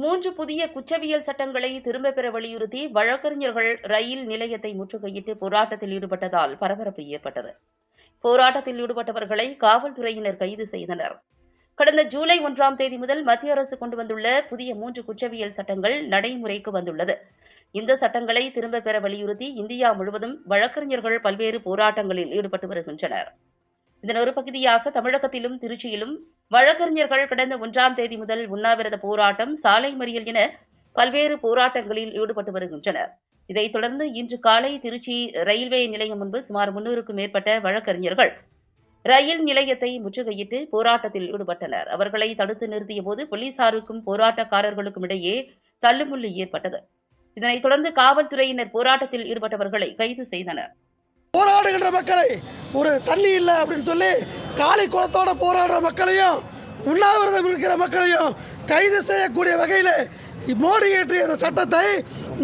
மூன்று புதிய குற்றவியல் சட்டங்களை திரும்பப் பெற வலியுறுத்தி வழக்கறிஞர்கள் ரயில் நிலையத்தை முற்றுகையிட்டு போராட்டத்தில் ஈடுபட்டதால் பரபரப்பு ஏற்பட்டது. போராட்டத்தில் ஈடுபட்டவர்களை காவல்துறையினர் கைது செய்தனர். கடந்த ஜூலை ஒன்றாம் தேதி முதல் மத்திய அரசு கொண்டு வந்துள்ள புதிய மூன்று குற்றவியல் சட்டங்கள் நடைமுறைக்கு வந்துள்ளது. இந்த சட்டங்களை திரும்பப் பெற வலியுறுத்தி இந்தியா முழுவதும் வழக்கறிஞர்கள் பல்வேறு போராட்டங்களில் ஈடுபட்டு வருகின்றனர். இதன் ஒரு பகுதியாக தமிழகத்திலும் திருச்சியிலும் வழக்கறிஞர்கள் கடந்த ஒன்றாம் தேதி முதல் உண்ணாவிரத போராட்டம் சாலை மறியல் என பல்வேறு போராட்டங்களில் ஈடுபட்டு வருகின்றனர். இதைத் தொடர்ந்து இன்று காலை திருச்சி ரயில்வே நிலையம் முன்பு சுமார் முன்னூறுக்கும் மேற்பட்ட வழக்கறிஞர்கள் ரயில் நிலையத்தை முற்றுகையிட்டு போராட்டத்தில் ஈடுபட்டனர். அவர்களை தடுத்து நிறுத்திய போது போலீசாருக்கும் போராட்டக்காரர்களுக்கும் இடையே தள்ளுமுள்ளு ஏற்பட்டது. இதனைத் தொடர்ந்து காவல்துறையினர் போராட்டத்தில் ஈடுபட்டவர்களை கைது செய்தனர். போராடுகின்ற மக்களை ஒரு தண்ணி இல்லை அப்படின்னு சொல்லி காளி குளத்தோட போராடுற மக்களையும் உண்ணாவிரதம் இருக்கிற மக்களையும் கைது செய்யக்கூடிய வகையில் மோடி இயற்றிய இந்த சட்டத்தை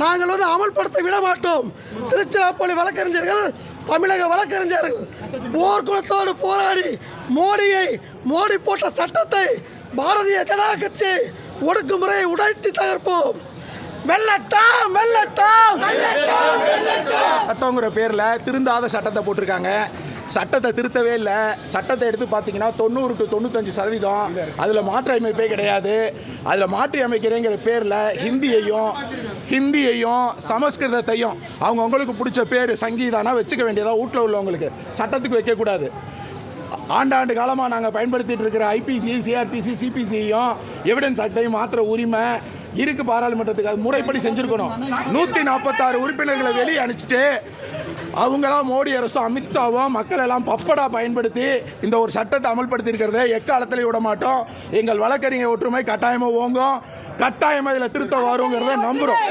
நாங்கள் வந்து அமல்படுத்த விட மாட்டோம். திருச்சிராப்பள்ளி வழக்கறிஞர்கள் தமிழக வழக்கறிஞர்கள் போர்க்குளத்தோடு போராடி மோடியை மோடி போட்ட சட்டத்தை பாரதிய ஜனதா கட்சி ஒடுக்குமுறையை உடைத்து தகர்ப்போம். வெல்லட்டம் வெல்லட்டம்! சட்டங்கிற பேரில் திருந்தாத சட்டத்தை போட்டிருக்காங்க. சட்டத்தை திருத்தவே இல்லை. சட்டத்தை எடுத்து பார்த்தீங்கன்னா தொண்ணூறு டு தொண்ணூத்தஞ்சு சதவீதம். அதில் மாற்றி அமைப்பே கிடையாது. அதில் மாற்றி அமைக்கிறேங்கிற பேரில் ஹிந்தியையும் ஹிந்தியையும் சமஸ்கிருதத்தையும் அவங்க உங்களுக்கு பிடிச்ச பேர் சங்கீதானா வச்சுக்க வேண்டியதாக வீட்டில் உள்ளவங்களுக்கு. சட்டத்துக்கு வைக்கக்கூடாது ஆண்டாண்டு காலமாக நாங்கள் பயன்படுத்திட்டு இருக்கிற ஐபிசி சிஆர்பிசி சிபிசியும் எவிடன்ஸ் அட்டையும் மாத்திர உரிமை இருக்கு பாராளுமன்றத்துக்கு. அது முறைப்படி செஞ்சுருக்கணும். நூற்றி நாற்பத்தாறு உறுப்பினர்களை வெளியே அனுப்பிச்சிட்டு அவங்களாம் மோடி அரசும் அமித்ஷாவும் மக்கள் எல்லாம் பப்படா பயன்படுத்தி இந்த ஒரு சட்டத்தை அமல்படுத்தி இருக்கிறத எக்காலத்திலையும் விட மாட்டோம். எங்கள் வழக்கறிஞர் ஒற்றுமை கட்டாயமாக ஓங்கும். கட்டாயமாக இதில் திருத்தம் வருங்கிறத நம்புகிறோம்